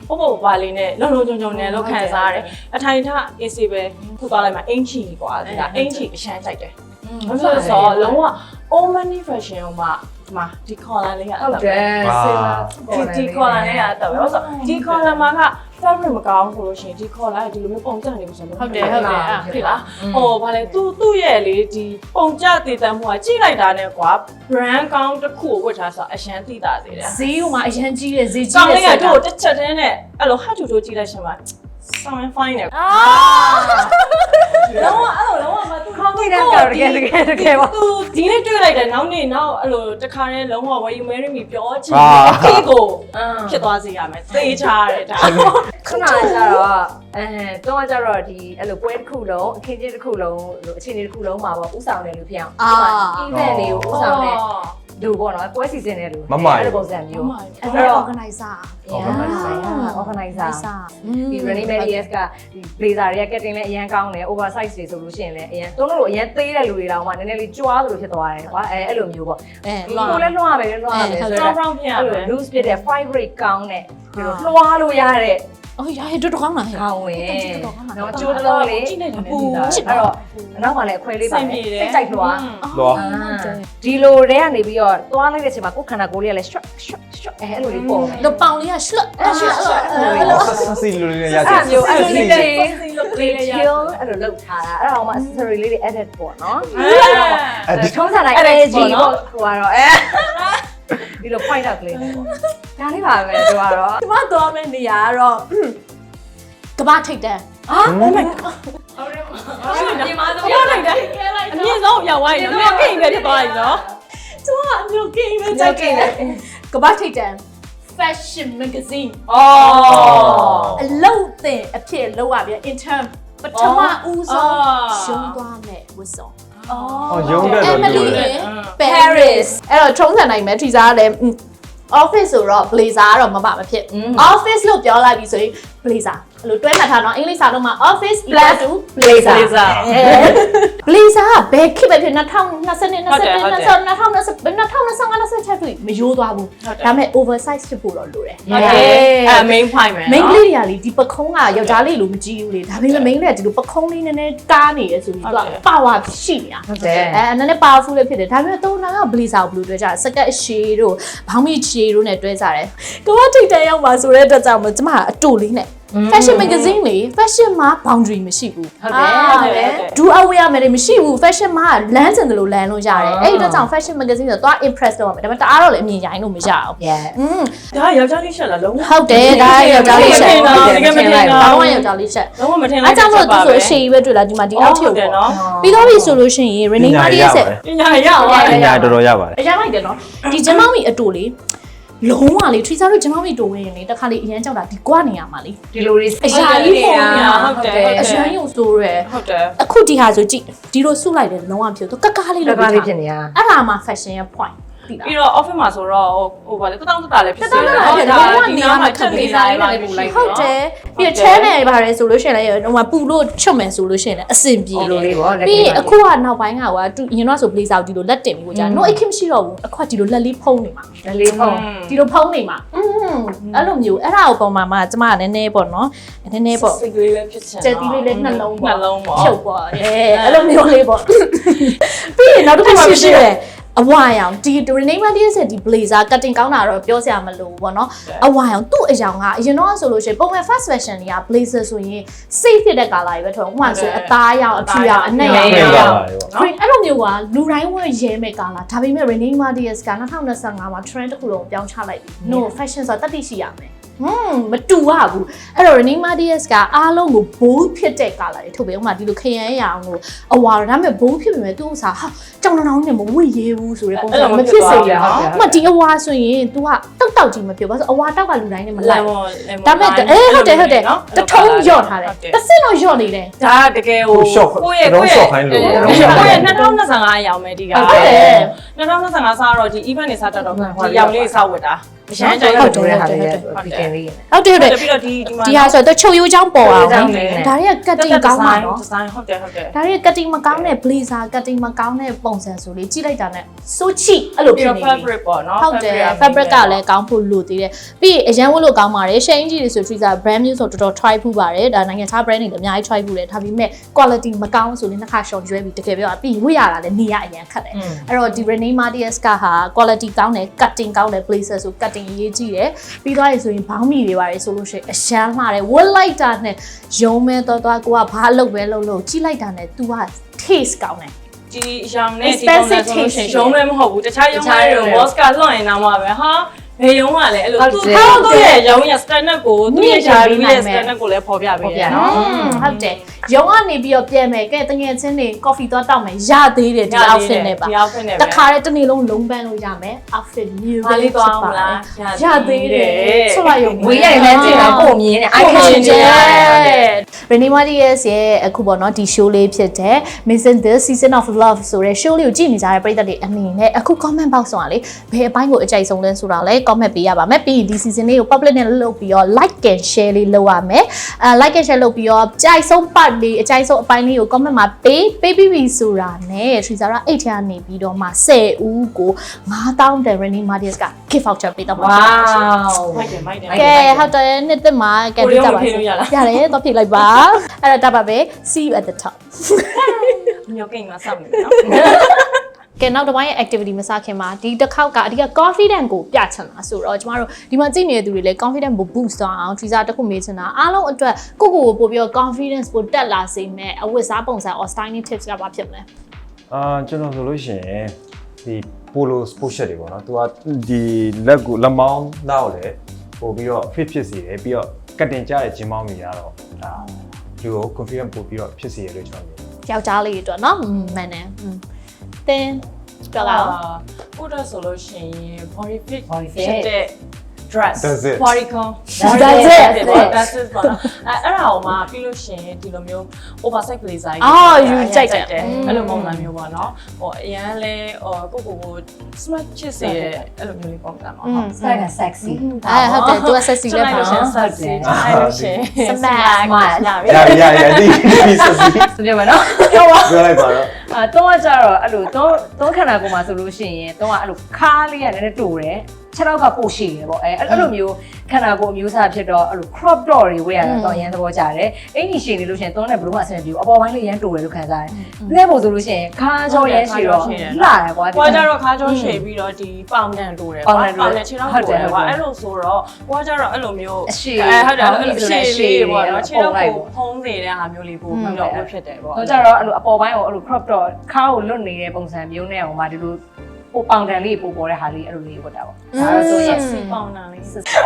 ဘူးပေါ့ပေါ့ပါလေးနဲ့လုံလုံချုံချုံနဲ့လို့ခံစားရတယ်အအထိုင်ထအင်းစီပဲခုသွားလိုက်မှာအင်းချီကွာဒါအင်းချီအရှမ်းကြိုက်တယ်ဘာလို့လဲဆိုတော့လုံးဝ old money fashion ဟိုမှာဒီမှာဒီ collar လေးကအတော့ဟုတ်တယ်ဆေးပါဒီဒီ collar လေးကအတော့ပဲဆိုတော့ဒီ collar မှာက fabric မကောင်းဘူးလို့ရှင်ဒီ collar ကဒီလိုမျိုးပုံကျနေလို့ဆိုတော့ဟုတ်တယ်ဟုတ်တယ်ဟုတ်လားဟိုဘာလဲသူ့သူ့ရဲ့လေဒီပုံကျတည်တမ်းမှုကကြိလိုက်တာနဲ့ကွာ brand ကောင်းတစ်ခုကိုဝတ်ထားဆိုအရန်သိတာသေးတယ်ဈေးကမှအရန်ကြီးတယ်ဈေးကြီးတယ်ကောင်းလေးကတို့တစ်ချက်တည်းနဲ့အဲ့လိုဟာတူတူကြည့်လိုက်ရှင်ပါ sound fine နဲ့အာလုံးဝအဲ့လိုလုံးဝမသူခေါင်းကြီးတဲ့ကတော့တကယ်တကယ်တကယ်ပါသူဒီနေ့တွေ့လိုက်တယ်နောက်နေ့နောက်အဲ့လိုတခါတည်းလုံးဝ why you marry me ပြောချင်အာခေကိုအင်းဖြစ်သွားစေရမယ်သေချာရတယ်ဒါခဏကျတော့ အဲတော့ကျတော့ဒီအဲ့လိုပွဲတစ်ခုလုံးအခင်းကျင်းတစ်ခုလုံးလို့အခြေအနေတစ်ခုလုံးမှာပေါ့ဥဆောင်တယ်လို့ဖြစ်အောင် event လေးကိုဥဆောင်တယ်လူပေါ့နော်ပွဲစီစဉ်တယ်လူမမရေအဲ့လိုပုံစံမျိုးအဲ့အဲ့ဒါတော့ organizer organizer organizer ဒီ running medias ကဒီ blazer တွေက cutting လည်းအရန်ကောင်းတယ် oversize တွေဆိုလို့ရှိရင်လည်းအရန်တုံးလို့အရန်သေးတဲ့လူတွေတောင်မှနည်းနည်းလေးကြွားသလိုဖြစ်သွားတယ်ကွာအဲအဲ့လိုမျိုးပေါ့အဲဒီကိုလည်းလွှမ်းရမယ်လွှမ်းရမယ်ဆိုဆောတော့င်းရောင်းပြရအဲ့မလိုယ် loose ဖြစ်တဲ့ vibrate ကောင်းတဲ့ဒီလိုလွှမ်းလို့ရတဲ့ အော်ရရတော်တော်ကောင်းလားဟဲ့ ကောင်းဝင်နော်ကျိုးတလုံးလေးပူအဲ့တော့နောက်မှလည်းအခွဲလေးပါစိတ်ကြိုက်လွှားတော့ဒီလိုတဲ့ကနေပြီးတော့သွားလိုက်တဲ့အချိန်မှာကိုယ်ခန္ဓာကိုယ်လေးကလည်း short short short အဲအဲ့လိုလေးပေါ့တော့ပေါင်လေးကရှလွတ်အဲ့ရှလွတ်အဲ့အဲ့လိုဆက်စီလိုလေးနဲ့ရအဲ့ချင်မျိုးအဲ့လိုလေးတွေလေးလေးရ chill အဲ့လိုလုပ်ထားတာအဲ့ဒါမှ accessory လေးတွေ edit ပေါ့နော်အဲ့ဒီထုံးစံတိုင်း energy ပေါ့ဟိုကတော့အဲဒီလို point out လေးပေါ့ ဒါလေးပါပဲတို့ကတော့ဒီမှာသွားမယ့်နေရာကတော့ကဘာထိတ်တန်းဟာ oh my god ဒီမှာတော့ပြောလိုက်တယ်အမြင့်ဆုံးရောက်သွားပြီနော်မြင့်ကိန်းပဲဖြစ်သွားပြီနော်ကျမအမျိုးကိန်းပဲကြိုက်ကြတယ်ကဘာထိတ်တန်း fashion magazine အော်အလုံးသင်အဖြစ်လောက်ရပြန် intern ပထမဦးဆုံးရှုံးသွားမဲ့ဝတ်စုံအော်ရုံးတက်တော့ Emily လို့လေ in Paris အဲ့တော့ထုံးစံနိုင်မဲ့ထီစားကလည်း office ဆိုတော့ blazer ကတော့မပါမဖြစ် office လို့ပြောလိုက်ပြီဆိုရင် blazer အဲ့လိုတွဲမှတ်ထားတော့အင်္ဂလိပ်စာတော့မှာ office equal to blazer လေးစား blazer ကဘယ်ခေတ်ပဲဖြစ်2020 21ဟုတ်တယ်ဟုတ်တယ်22 2020 2025 26ပြီမရိုးသွားဘူးဟုတ်တယ်ဒါပေမဲ့ oversize ဖြစ်ဖို့တော့လိုတယ်ဟုတ်တယ်အဲ main point ပဲမိန်းကလေးတွေကလေဒီပခုံးကယောက်ျားလေးလိုမကြည့်ဘူးလေဒါပေမဲ့မိန်းကလေးကဒီလိုပခုံးလေးနည်းနည်းကားနေရဆိုပြီးဟုတ်သူတယ်က power ရှိနေတာဟုတ်တယ်အဲနည်းနည်း powerful လေးဖြစ်တယ်ဒါပေမဲ့သုံးနာက blazer ကိုဘယ်လိုတွဲကြလဲစကတ်ရှည်တို့ဘောင်းမီရှည်တို့နဲ့တွဲကြတယ်ကမထိတ်တန်းရောက်ပါဆိုတဲ့အတွက်ကြောင့်မို့ကျမကအတူလေးနဲ့ fashion magazine လေ fashion မှာ boundary မရှိဘူးဟုတ်တယ်ဟုဟုတ်တ်တတယ်ယ်ဒူအဝေးရမယ်လေမရှိဘူး fashion မှာလမ်းစင်တယ်လို့လမ်းလို့ရတယ်အဲ့ဒီအတွက်ကြောင့် fashion magazine ဆိုတော့သွား impress လုပ်ရမယ်ဒါပေမဲ့တအားတော့လည်းအမြင်ရိုင်းလို့မရအောင် yeah อืมဒါယောက်ျားလေးရှက်လားလုံးဝဟုတ်တယ်ဒါကယောက်ျားလေးချက်တကယ်မတင်ဘာတော့လို့ယောက်ျားလေးချက်လုံးဝမထင်လိုအဲက်ကြောင့်မို့သူဆိုအရှိကြီးပဲတွေ့လာဒီမှာဒီအောက်ထီကိုတယ်ပေါ့နော်ပြီးတော့ပြီဆိုလို့ရှိရင် Renee Martin ရဲ့ဆက်ပညာရအောင်ပညာတော်တော်ရပါတယ်အရင်လိုက်တယ်နော်ဒီဂျမောင်မီအတူလေး လုံးဝလေထရီစားတို့ဂျမောင်မီတူဝင်ရင်လေတခါလေးအရင်ကြောက်တာဒီကွာနေရမှာလေဒီလိုလေးအရာကြီးပုံညာဟုတ်တယ်အရန်ရုံဆိုးရဲဟုတ်တယ်အခုဒီဟာဆိုကြည့်ဒီလိုစုလိုက်တယ်လုံးဝမဖြစ်ဘူးသူကကကားလေးလောလုပ်ကပြီးလေးဖြစ်ထားနေရအဲ့ဒါမှ fashion ရဲ့ point သိလားပြီးတော့ office မှာဆိုတော့ဟိုဗာလေတောင်းတတာလည်းဖြစ်တောင်းတတာလည်းလုံးဝနေရာမှာခက်နေစားလေးနဲ့ပူလိုက်ဟုတ်တယ်ပြီးတော့ chair နဲ့ပါတယ်ဆိုလို့ရှိရင်လည်းဟိုမှာပူလို့ချွတ်မယ်ဆိုလို့ရှိရင်လည်းအဆင်ပြေဒီလိုလေးပေါ့လက်ပြီးရင်အခုကနောက်ပိုင်းကကွာသူရင်တော့ဆို blazer ကိုဒီလိုလက်တင်ပြီးကိုကြာ no အခင်းမရှိတော့ဘူးအခုကဒီလိုလက်လေးဖုံးနေမှာလက်လေးဖုံးဒီလိုဖုံးနေမှာอืมအဲ့လိုမျိုးအဲ့ဒါကိုပုံမှာမှကျမကနည်းနည်းပေါ့နော်နည်းနည်းပေါ့စိတ်ကလေးလည်းဖြစ်ချင်ကျက်တီးလေးလေးနှလုံးပေါ့နှလုံးပေါ့ဖြုတ်ပေါ့အဲအဲ့လိုမျိုးလေးပေါ့ပြီးရင်နောက်တစ်ခုမှရှိတယ် အဝါရောင်ဒီ rename radius ရဲ့ဒီ blazer cutting ကောင်းတာတော့ပြောစရာမလိုဘူးပေါ့နော်အဝါရောင်သူ့အရောင်ကအရင်တော့ဆိုလို့ရှိရင်ပုံမှန် fast fashion တွေက blazer ဆိုရင် safe ဖြစ်တဲ့ color တွေပဲထွက်ဥပမာဆိုရင်အသားရောင်အထူရောင်အနက်ရောင်ပြင်ရောပါင်ပါတယ်ပေါ့ green အဲ့လိုမျိုးကလူတိုင်းဝယ်ရဲမဲ့ကာလာဒါပေမဲ့ Renee Mardias က2025မှာ trend တစ်ခုလုံးပြောင်းချလိုက်ပြီ no fashion ဆိုတာတတ်သိရှိရမယ် ဟွန်းမတူရဘူးအဲ့တော့ Renee Mardias ကအားလုံးကို bold ဖြစ်တဲ့ကာလာတွေထုတ်ပေးဥပမာဒီလိုခရမ်းရအောင်ကိုအဝါတော့ဒါပေမဲ့ bold ဖြစ်ပေမဲ့သူ့ဥစားဟာကြောင်တောင်နဲ့မဝိရဲဘူးဆိုတဲ့ပုံစံမဖြစ်စေရဘူးဥပမာဒီအဝါဆိုရင် तू ကတောက်တောက်ကြီးမဖြစ်ဘူးဆိုအဝါတောက်ကလူတိုင်းနဲ့မလိုက်ဘူးဒါပေမဲ့အဲဟုတ်တယ်ဟုတ်တယ်တထုံးညော့ထားတယ်တစ်စက်တော့ညော့နေတယ်ဒါတကယ်ဟိုကိုယ့်ရဲ့ကိုယ့်ရဲ့ကိုယ့်ရဲ့2025အရောင်ပဲဒီကဟုတ်တယ်2025စားတော့ဒီ event တွေစားတက်တော့ဒီရောင်လေးစားဝတ်တာ အရန်ကြိုက်ဟုဟုတ်တ်တတယ်ယ်ဟာဟာလေးလေးရဲ့ဒီကလေးရဲ့ဟုတ်တယ်ဟုတ်တယ်ပြီးတော့ဒီဒီမှာဒီဟာဆိုတော့ချုပ်ရိုးချောင်းပေါ်အောင်ချုပ်ရိုးချောင်းလေလေးဒါတွေကကတ်တင်ကောင်းပါနော်ဒီဇိုင်းဟုတ်တယ်ဟုတ်တယ်ဒါတွေကကတ်တင်မကောင်းတဲ့ blazer ကတ်တင်မကောင်းတဲ့ပုံစံဆိုလေကြည့်လိုက်တာနဲ့ so cheap အဲ့လိုပြီးဖြစ်တော့နေပြီ fabric ပေါ့နော်ဟုတ်တယ် fabric ကလည်းကောင်းဖို့လိုသေးတယ်ပြီးရင်အရန်ဝတ်လို့ကောင်းပါတယ် shane ကြီးတွေဆို Triza brand မျိုးဆိုတော်တော် try ဖူးပါတယ်ဒါနိုင်ငံခြား brand တွေလည်းအများကြီး try ဖူးတယ်ဒါပေမဲ့ quality မကောင်းဆိုရင်နှစ်ခါရှော့ရွဲပြီးတကယ်ပြောတာပြီးရင်ဝတ်ရတာလည်းနေရအရန်ခက်တယ်အဲ့တော့ဒီ Renee Martius ကဟာ quality ကောင်းတယ် cutting ကောင်းတယ် blazer ဆို cutting အရေးကြီးတယ်ပြီးသွားရင်ဆိုရင်ဘောင်းမီတွေပါတယ်ဆိုလို့ရှိရင်အရှမ်းမှားတယ်ဝတ်လိုက်တာနဲ့ရုံမဲတော့တော့ကိုကဘာလုပ်ပဲလုပ်လို့ကြည့်လိုက်တာနဲ့ तू က taste ကောင်းတယ်ဒီရောင်နဲ့ဒီပုံစံဆိုလို့ရှိရင်ရုံးလည်းမဟုတ်ဘူးတခြားရုံးတွေ Oscar လွှင့်ရင်တော့မှာပဲဟာ ဘယ်ရုံးကလည်းအဲ့လိုသူထောက်တော့ရဲ့ရုံးရဲ့ standard ကိုသူရဲ့ရှာပြီးရဲ့ standard ကိုလည်းပေါ်ပြပေးတယ်နော်ဟုတ်တယ်ရုံကနေပြီးတော့ပြန်မယ်ကဲတငယ်ချင်းတွေ coffee တော့တောက်မယ်ရသေးတယ်ဒီ outfit နဲ့ပါဒီ outfit နဲ့တပဲခါတည်းတစ်နေ့လုံးလုံးပန်းလို့ရမယ် outfit new မလေးသွားမလားရသေးတယ်ဆိုလိုက်ရုံဝေးရိုင်လမ်းကြည့်တာပုံမြင်တဲ့ icon ချချင်င်တတယ်ယ် Renee Martinez ရဲ့အခုပေါ့နော်ဒီ show လေးဖြစ်တဲ့ Missing the Season of Love ဆိုတဲ့ show လေးကိုကြည့်နေကြတဲ့ပရိသတ်တွေအနေနဲ့အခု comment box မှာလေဘယ်အပိုင်းကိုအကြိုက်ဆုံးလဲဆိုတာလဲ comment ပေးရပါမယ်ပြီးရင်ဒီ season လေးကို public နဲ့လုပ်ပြီးတော့ like and share လေးလုပ်ရမယ်အဲ like and share လုပ်ပြီးတော့ကြိုက်ဆုံး part လေးအကြိုက်ဆုံးအပိုင်းလေးကို comment မှာပေးပေးပြီးပြီဆိုတာနဲ့ Trizara 8ထဲကနေပြီးတော့မှ10ဦးကို9000တန် Renee Martinez က gift voucher ပေးတော့မှာဝါမိုက်တယ်မိုက်တယ်ကဲဟုတ်တယ်နှစ်သက်မှာကဲကိုရီးကြယားပါမဖြေလို့ရလားရတယ်တော့ဖြေလိုက်ပါအဲ့တော့တပါပဲ see you at the top ညိုကိန်းမှာစောင့်နေနော် ကဲနောက်တစ်ပိုင်းရဲ့ activity မစခင်မှာဒီတစ်ခေါက်ကအဓိက confident ကိုပြချင်တာဆိုတော့ကျမတို့ဒီမှာကြည့်နေတဲ့သူတွေလည်း confident ကို boost အောင်ထီစားတစ်ခုမေးချင်တာအားလုံးအတွက်ကိုကိုကိုပို့ပြီး confidence ကိုတက်လာစေမဲ့အဝတ်စားပုံစံ or styling tips ကဘာဖြစ်မလဲအာကျွန်တော်ဆိုလို့ရှိရင်ဒီ polo sport shirt တွေပေါ့နော်။ तू ကဒီလက်ကိုလက်မောင်းလောက်လေပို့ပြီးတော့ fit ဖြစ်စေတယ်ပြီးတော့ကတ်တင်ကြတဲ့ဂျင်းမောင်းတွေကတော့ဒါလူကို confident ပို့ပြီးတော့ဖြစ်စေရလို့ကျွန်တော်မြင်တယ်။ယောက်ျားလေးတွေအတွက်နော်။မှန်တယ်။ တင်းပြောလာအောင်ဥဒဆိုလို့ရှိရင် body fit Body fit ဖြစ်တဲ့ dress That's it. body con That's it. that's it that's it ပေါ့နော်အဲ့အဲ့ဒါကိုမှပြီးလို့ရှိရင်ဒီလိုမျိုး oversize blazer ကြီးအော်ယူကြိုက်တယ်အဲ့လိုပုံစံမျိုးပေါ့နော်ဟိုအရန်လဲဟိုကိုကိုကို smart ချစ်စေတဲ့အဲ့လိုမျိုးလေးပုံစံပေါ့ဟုတ်ဆိုင်က sexy အဲဟုတ်တယ်သူက sexy လည်းပါရှင်နော် sexy အဲ့လိုရှင် Smack ညာပြီရရရဒီဒီစစီဆိုပြမယ်နော်ပြောလိုက်ပါတော့အာတော့ကကြတော့အဲ့လိုတော့တော့ခန္ဓာကိုယ်မှာဆိုလို့ရှိရင်တော့ကအဲ့လိုခါးလေးကလည်းတူတယ် ခြေထောက်ကပိုရှိတယ်ပေါ့အဲအဲ့လိုမျိုးခန္ဓာကိုယ်အမျိုးအစားဖြစ်တော့အဲ့လို crop top တွေဝေးရတာတော့အရင်သဘောကျတယ်အင်ကြီးရှည်နေလို့ရှိရင်တော့လည်းဘယ်လိုမှအဆင်မပြေဘူးအပေါ်ပိုင်းလေးရမ်းတူတယ်လို့ခံစားတယ်လဲဖို့ဆိုလို့ရှိရင်ခါးကြောရမ်းရှိတော့လှတယ်ကွာကွာကြတော့ခါကြောရှည်ပြီးတော့ဒီပေါင်တန်လိုတယ်ကွာပေါင်တန်ခြေထောက်လိုတယ်ကွာအဲ့လိုဆိုတော့ကွာကြတော့အဲ့လိုမျိုးအဲဟုတ်တယ်အဲ့လိုရှည်လေးပေါ့နော်ခြေထောက်ကိုဖုံးနေတဲ့ဟာမျိုးလေးပို့ပြီးတော့ဝတ်ဖြစ်တယ်ပေါ့တော့ကြတော့အဲ့လိုအပေါ်ပိုင်းကိုအဲ့လို crop top ခါးကိုလွတ်နေတဲ့ပုံစံမျိုးနဲ့ဟိုမှာဒီလို ပိုပေါင်တန်လေးပို့ပေါ်တဲ့ဟာလေးအဲ့လိုလေးဝတ်တာပေါ့ဒါတော့ဆိုရင်စီပေါင်တန်လေး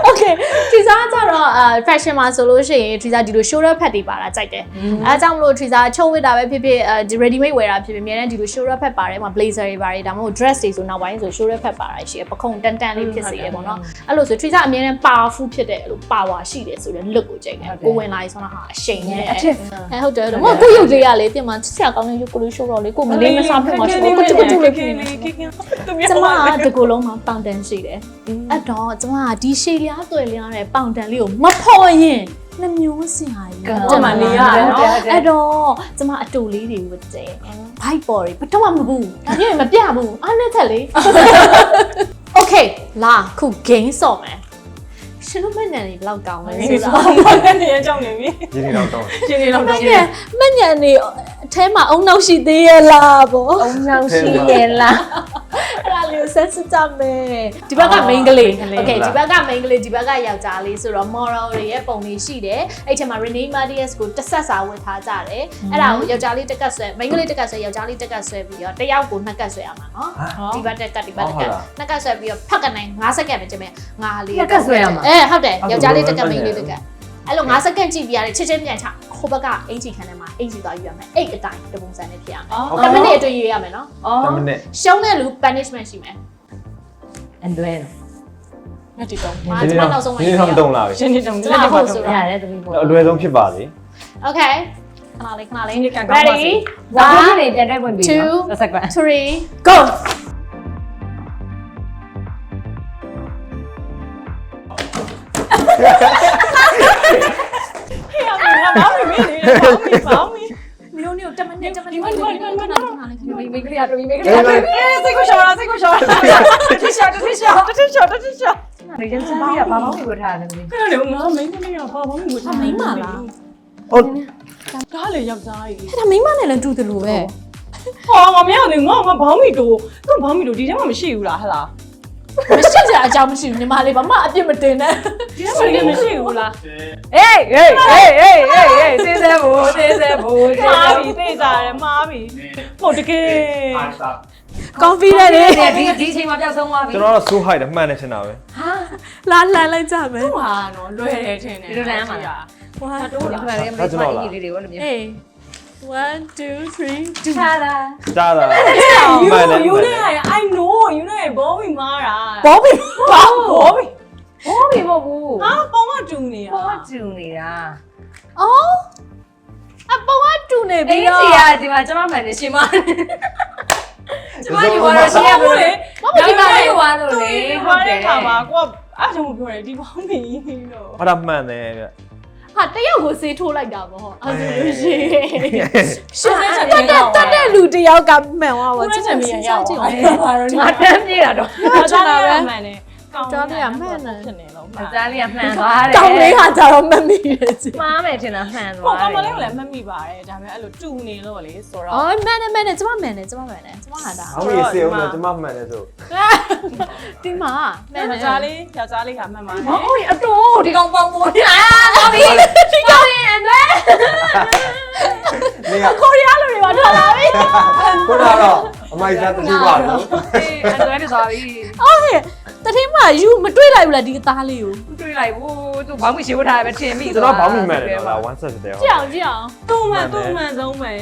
Okay ထရီစာကကြတော့အဲ fashion မှာဆိုလို့ရှိရင်ထရီစာဒီလို shoulder pad တွေပါတာကြိုက်တယ်အဲအကြောင့်မလို့ထရီစာချုပ်ဝတ်တာပဲဖြစ်ဖြစ်အဲဒီ ready made ဝယ်တာဖြစ်ဖြစ်အများနဲ့ဒီလို shoulder pad ပါတယ်မှာ blazer တွေပါတယ်ဒါမှမဟုတ် dress တွေဆိုနောက်ပိုင်းဆို shoulder pad ပါတာရှိရပခုံတန်တန်လေးဖြစ်စေရပေါ့နော်အဲ့လိုဆိုထရီစာအများနဲ့ powerful ဖြစ်တဲ့အဲ့လို power ရှိတယ်ဆိုတဲ့ look ကိုကြိုက်တယ်ကိုဝင်လာရေးဆိုတော့ဟာအရှိန်နဲ့အထက်အဲဟုတ်တယ်မဟုတ်ကိုရုပ်လေးကလေပြင်မှာချစ်စရာကောင်းတဲ့ရုပ်ကလေး show တော့လေကိုမလေးမစားဖြစ်မှာရှိတယ်ကိုချစ်ကိုချစ်လေးဖြစ်နေကင်းကင်းသူကျမျိုးမကတကူလုံးမှာပေါင်တန်ရှိတယ်အဲ့တော့ကျမကဒီရှည်လျားတွေ့လျားတဲ့ပေါင်တန်လေးကိုမဖော်ရင်နှမျိုးစရာကြီးဟိုမှာနေရတယ်နော်အဲ့တော့ကျမအတူလေးတွေဝတ်တယ်ဘိုက်ပေါ်တွေဘတော့မှမဘူးဒါမျိုးမပြဘူးအားနဲ့ထက်လေ Okay လာခု game ဆော့မယ်ရှင်တို့မညံနေဘယ်လောက်ကောင်းလဲဒီဆိုဆိုတော့တော့နေရကြောင်းနေပြီရင်းနေတော့တော့ရှင်းနေတော့မညံမညံနေအ ထဲမှာအုံနောက်ရှိသေးရဲ့လားဗောအုံနောက်ရှိရဲ့လားအဲ့ဒါလေးကိုဆက်စစ်ကြမယ်ဒီဘက်က main ကလေး okay ဒီဘက်က main ကလေးဒီဘက်ကယောက်ျားလေးဆိုတော့ moral တွေရဲ့ပုံလေးရှိတယ်အဲ့ထဲမှာ Renee Martius ကိုတစ်ဆက်စာဝတ်ထားကြတယ်အဲ့ဒါကိုယောက်ျားလေးတစ်ကတ်ဆွဲ main ကလေးတစ်ကတ်ဆွဲယောက်ျားလေးတစ်ကတ်ဆွဲပြီးတော့တစ်ယောက်ကိုနှစ်ကတ်ဆွဲရမှာနော်ဒီဘက်တစ်ကတ်ဒီဘက်တစ်ကတ်နှစ်ကတ်ဆွဲပြီးတော့ဖက်ကနိုင်9စက္ကန့်ပဲကျင်မယ်ငါလေးအဲဟုတ်တယ်ယောက်ျားလေးတစ်ကတ် main လေးတစ်ကတ် အဲ့လို5စက္ကန့်ကြည့်ပြရတယ်ချက်ချင်းပြန်ချခိုးဘက်ကအင်ဂျီခံထဲမှာအင်ဂျီသွားယူရမယ်အဲ့အတိုင်းဒီပုံစံနဲ့ဖြစ်ရမယ်တမနစ်အတွင်းယူရမယ်နော်တမနစ်ရှုံးတဲ့လူ punishment ရှိမယ်အန်ဒွဲငါဒီတော့မာကျွန်မနောက်ဆုံးဝင်ဒီနေ့တုံလာပြီရှင်နေတုံလက်ဒီပေါ်ဆိုရတယ်သမီးပေါ်အလွယ်ဆုံးဖြစ်ပါလေ Okay ခဏလေးခဏလေး Ready 1 2 3 go 哈哈哈 အမေကဘာမှမင်းနေတယ်ဘာမှမင်းနီယိုနီယိုတမနစ်တမနစ်ဒီမှာဒီမှာဒီမှာဒီမှာမိမိကလေးတော့မိမိကလေးတော့အေးစိတ်ကိုရှော့တာစိတ်ကိုရှော့တာတစ်ရှော့တစ်ရှော့တစ်ရှော့တစ်ရှော့နေကြစားပြီးတော့ဘာမှမပြောထားတယ်မိခဏလေးငါမင်းကလေးကဘာဘာမှမလုပ်မိန်းမလားဟုတ်ဒါလေယောက်ျားကြီးအဲ့ဒါမိန်းမနဲ့လည်းတူတယ်လို့ပဲဟောငါမရနေငါငါဘောင်းမီတို့သူ့ဘောင်းမီတို့ဒီထဲမှာမရှိဘူးလားဟလား မရှိကြအကြောင်းမရှိဘူးညီမလေးဘာမှအပြစ်မတင်နဲ့ဒီထဲမှာမရှိဘူးလားဟေးဟေးဟေးဟေးဟေးဟေးသေးသေးဘူးသေးသေးဘူးမှားပြီသိကြတယ်မှားပြီဟုတ်တကယ် confident လေးဒီဒီအချိန်မှာပြောက်ဆုံးသွားပြီကျွန်တော်တော့ so high တယ်မှန်တယ်ထင်တာပဲလာလှန်လိုက်ကြမယ်ဟဟာနော်လွယ်တယ်ထင်တယ်ဒီလိုလမ်းမှာဝါတိုးဒီလာမှာလည်းမင်းမကြီးလေးတွေကိုလည်းမြင်အေး 1 2 3 2ထားတာကြားတာယူမှန်တယ်ယူမှန်နေတယ်ရ I know ယူနေဘောင်းမီမားတာဘောပြီဘောင်းဘောင်းမီဟောပြီမဟုတ်ဘူးဟာဘောင်းမတူနေရဟောကျူနေတာအော်အပေါ်ကတူနေအေးပြီးတော့စီကဒီမှာကျွန်မမှန်နေရှင်မကျွန်မယူရတော့ရှင်ရမလို့လေဒီမှာလေးဝါလို့လေဟုတ်တယ်ခါမှာကိုကအားကြောင့်ပြောတယ်ဒီဘောင်းမီလို့အဲ့ဒါမှန်တယ်ဗျ ဟာတယောက်ကိုဆေးထိုးလိုက်တာပေါ့အဲ့ဒါလို့ရှိရင်ရှင်နေချင်တတ်တဲ့တတ်တဲ့လူတယောက်ကမှန်သွားပါကိုရချင်မြင်ရအောင်ကြည့်ဘာအောင်လို့ငါတန်းပြေးတာတော့ချင်တာပဲမှန်တယ် ဖြစ်နေလို့မှန်ကြားလေးကမှန်သွားတယ်တောင်းလေးဟာကြတော့မမိတယ်ကြည့်မှားမယ်ထင်တာမှန်ဟိုသွားကမလေးကလည်းမမိပါတယ်ဒါပေမဲ့အဲ့လိုတူနေလို့လေဆိုတော့အော်မှန်တယ်မှန်တယ်ကျမမှန်တယ်ကျမမှန်တယ်ကျမဟာတာ။အောင်ကြီးစေအောင်တော့ကျမမှန်တယ်ဆိုဒီမှာမှန်တယ်ယောက်ျားလေးယောက်ျားလေးကမှန်ပါတယ်ဟုတ်ပြီအတူဒီကောင်ပေါင်းပေါ်နေတာဟုတ်ပြီဒီကောင်ရင်အတွေ။နေကကိုရီးယားလူတွေပါထွက်လာပြီခုနကတော့အမိုက်စားတတိပါလို့အတွေတွေသွားပြီအော်ဟဲ့တ ထင်းမယူမတွေ့လိုက်ဘူးလားဒီအသားလေးကိုတွေးလိုက်ဘူးသူဘောင်းမရှိဝထားပဲထင်မိကျွန်တော်ဘောင်းမိမှန်တယ်လား1 set တယ်ကြည့်အောင်ကြည့်အောင်တူမှန်တူမှန်ဆုံးပဲ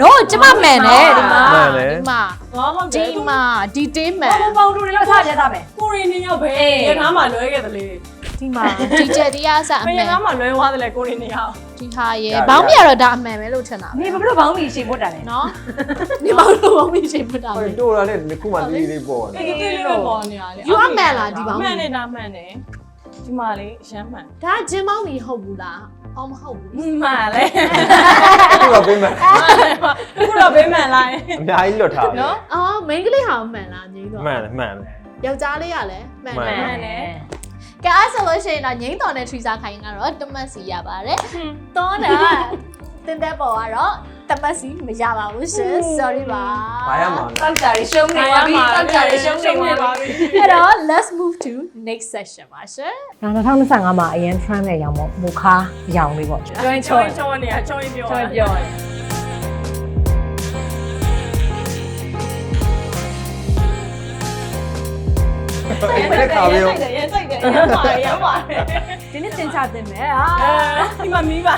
no ကျမမှန်တယ်ဒီမှာမှန်တယ်ဒီမှာဘာမှမဒီမှာဒီတေးမှန်ဘောင်းပေါင်းတူတွေလောက်ထားကြတာမယ်ကိုရီနှစ်ယောက်ပဲရထားမှာလွဲခဲ့တယ်လေဒီမှာဒီချက်တရားစအမမှရန်ထားမှာလွဲသွားတယ်လေကိုရီနှစ်ယောက် ဒီဟာရေဘောင်းပြတော့ဒါအမှန်ပဲလို့ထင်တာနေဘာလို့ဘောင်းမီရှင်ဖို့တာလဲနော်ဒီဘောင်းလို့ဘောင်းပြချိန်ပတာ။ပဲဟိုတို့ရတဲ့ခုမှလေးလေးပေါ်တယ်အေးတေးလေးပဲပေါ်နေရလေယူအမှန်လားဒီဘောင်းမှန်နေတာမှန်တယ်ဒီမှာလေရှမ်းမှန်ဒါဂျင်းမောင်းကြီးဟုတ်ဘူးလားအော်မဟုတ်ဘူးမှန်လေ။ခုကပေးမယ်ခုတော့ဘေးမှန်လိုက်။အများကြီးလွတ်ထားပြီနော်အော်မိန်းကလေးဟာမှန်လားငိမ့်တော့။မှန်တယ်မှန်တယ်ယောက်ျားလေးကလည်းမှန်မှန်တယ်မှန်တယ် ကဲအဲ့ဆိုလို့ရှိရင်တော့ငိမ့်တော်နဲ့ထရီစာခိုင်ကတော့တမတ်စီရပါတယ်တောတာတင်တဲ့ပေါ်ကတော့တမတ်စီမရပါဘူးရှင် sorry ပါ။ဘာရမှာလဲတောက်ကြရရှုံးနေပါပြီတောက်ကြရရှုံးနေပါပြီအဲ့တော့ let's move to next session ပါရှင်ဒါ2025မှာအရင် trend နဲ့ရောင်ပေါ့မူခါရောင်လေးပေါ့ကျွင်းချောချောင်းချောင်းနေရချောင်းပြောချောပြောတယ်။အဲ့ဒါခါပြီးရိုက်တယ်ရိုက် တယ်ရမ်းပါတယ်ရမ်းပါတယ်ဒီနေ့သင်ချသင်မယ်ဟာအဲဒီမှာမီးပါ